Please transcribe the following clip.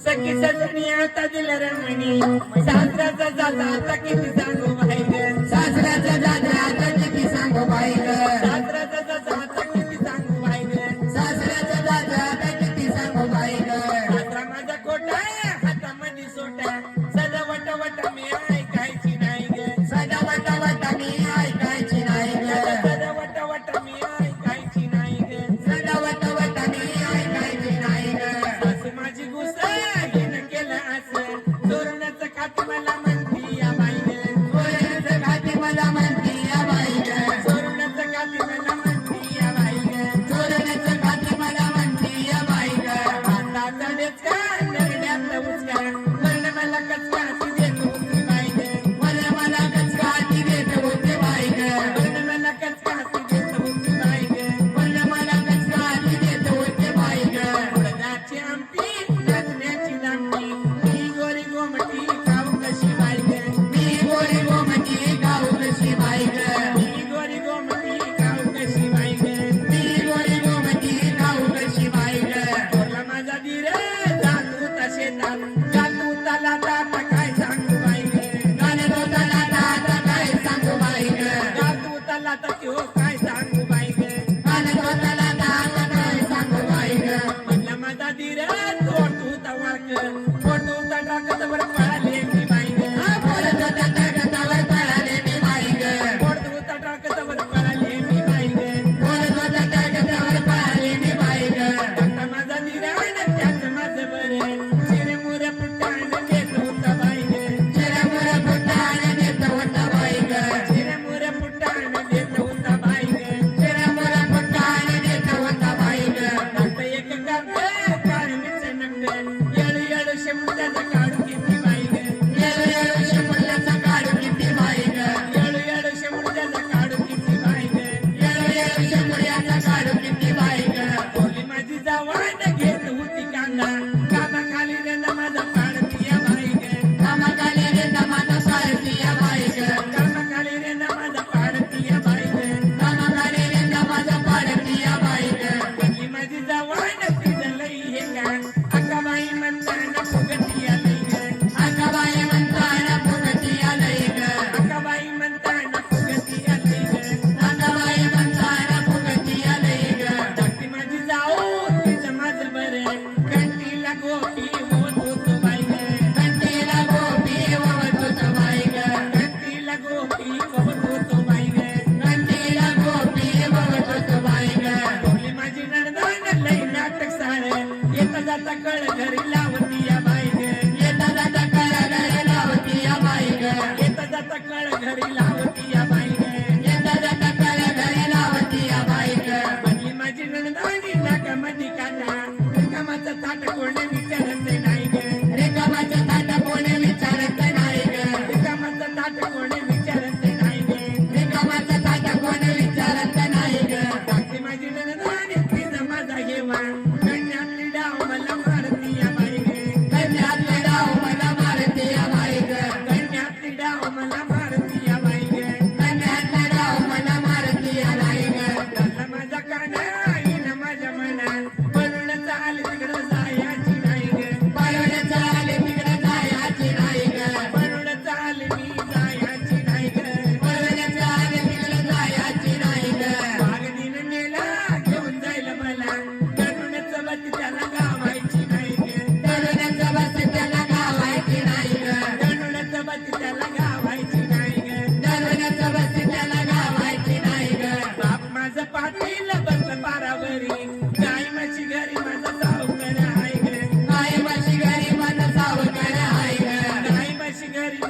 सखी सजणी आता दिल रमणी सासऱ्याचा जाता आता किती सांगू माहिती सासऱ्याचा जाता आता किती Nandanu talata माझी नणदानी नाका मधी काना कामाचा ताट कोंडे